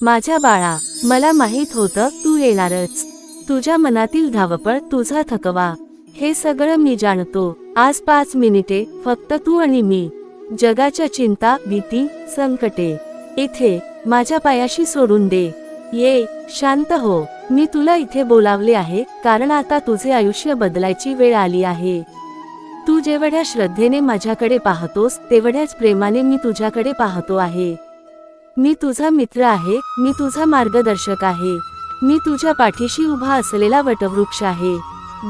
माझ्या बाळा मला माहीत होतं तू येणारच. तुझ्या मनातील धावपळ तुझा थकवा. हे सगळं मी जाणतो. आज पाच मिनिटे फक्त तू आणि मी. जगाच्या चिंता भीती संकटे. इथे माझ्या पायाशी सोडून दे. ये शांत हो. मी तुला इथे बोलावले आहे कारण आता तुझे आयुष्य बदलायची वेळ आली आहे. तू जेवढ्या श्रद्धेने माझ्याकडे पाहतोस तेवढ्याच प्रेमाने मी तुझ्याकडे पाहतो आहे. मी तुझा मित्र आहे मी तुझा मार्गदर्शक आहे मी तुझ्या पाठीशी उभा असलेला वटवृक्ष आहे.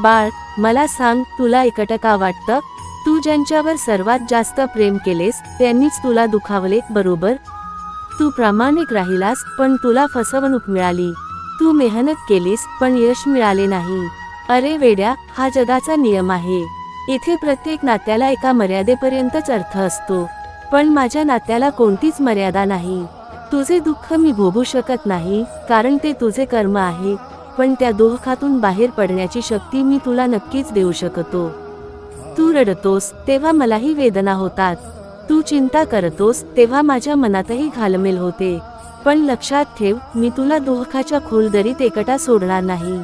बाळ मला सांग तुला एकटं का वाटतं? तू ज्यांच्यावर सर्वात जास्त प्रेम केलेस त्यांनीच तुला दुखावले बरोबर? तू प्रामाणिक राहिलास पण तुला फसवणूक मिळाली. तू मेहनत केलीस पण यश मिळाले नाही. अरे वेड्या हा जगाचा नियम आहे. इथे प्रत्येक नात्याला एका मर्यादेपर्यंतच अर्थ असतो. पण माझ्या नात्याला कोणतीच मर्यादा नाही. तुझे दुःख मी भोगू शकत नाही कारण ते तुझे कर्म आहे पण त्या दोहखातून बाहेर पडण्याची शक्ती मी तुला नक्कीच देऊ शकतो. तू रडतोस तेव्हा मलाही वेदना होतात. तू चिंता करतोस तेव्हा माझ्या मनातही घालमेल होते. पण लक्षात ठेव मी तुला दुःखाच्या खोलदरीत एकटा सोडणार नाही.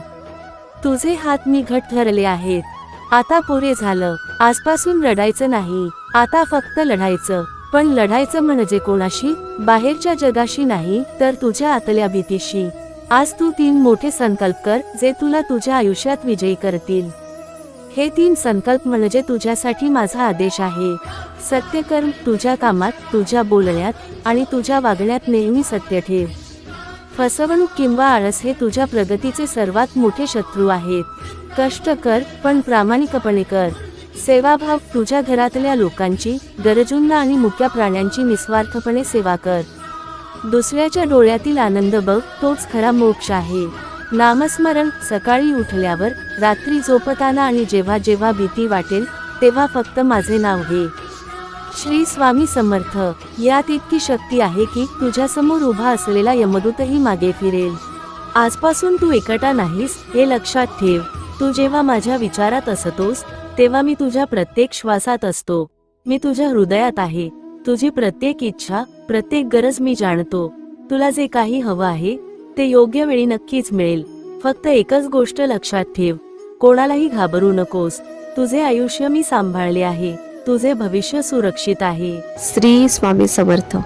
तुझे हात मी घट ठरले आहेत. आता पुरे झालं. आजपासून रडायचं नाही. आता फक्त लढायचं. पण लढायचं म्हणजे कोणाशी? बाहेरच्या जगाशी नाही तर तुझ्या आतल्या भीतीशी. आज तू तीन मोठे संकल्प कर जे तुला तुझ्या आयुष्यात विजयी करतील. हे तीन संकल्प म्हणजे तुझ्यासाठी माझा आदेश आहे. सत्यकर्म तुझ्या कामात तुझ्या बोलण्यात आणि तुझ्या वागण्यात नेहमी सत्य ठेव. फसवणूक किंवा आळस हे तुझ्या प्रगतीचे सर्वात मोठे शत्रू आहेत. कष्ट कर पण प्रामाणिकपणे कर. सेवाभाव तुझ्या घरातल्या लोकांची गरजूंना आणि मुक्या प्राण्यांची निस्वार्थपणे सेवा कर. दुसऱ्याच्या डोळ्यातील आनंद बघ तोच खरा मोक्ष आहे. नामस्मरण सकाळी उठल्यावर रात्री झोपताना आणि जेव्हा जेव्हा भीती वाटेल तेव्हा फक्त माझे नाव घे. श्री स्वामी समर्थ यात इतकी शक्ती आहे की तुझ्यासमोर उभा असलेला यमदूतही मागे फिरेल. आजपासून तू एकटा नाहीस हे लक्षात ठेव. तू जेव्हा माझ्या विचारात असतोस तेव्हा मी तुझ्या प्रत्येक श्वासात असतो. मी तुझ्या हृदयात आहे. तुझी प्रत्येक इच्छा प्रत्येक गरज मी जाणतो. तुला जे काही हवं आहे ते योग्य वेळी नक्कीच मिळेल. फक्त एकच गोष्ट लक्षात ठेव. कोणालाही घाबरू नकोस. तुझे आयुष्य मी सांभाळले आहे. तुझे भविष्य सुरक्षित आहे. श्री स्वामी समर्थ.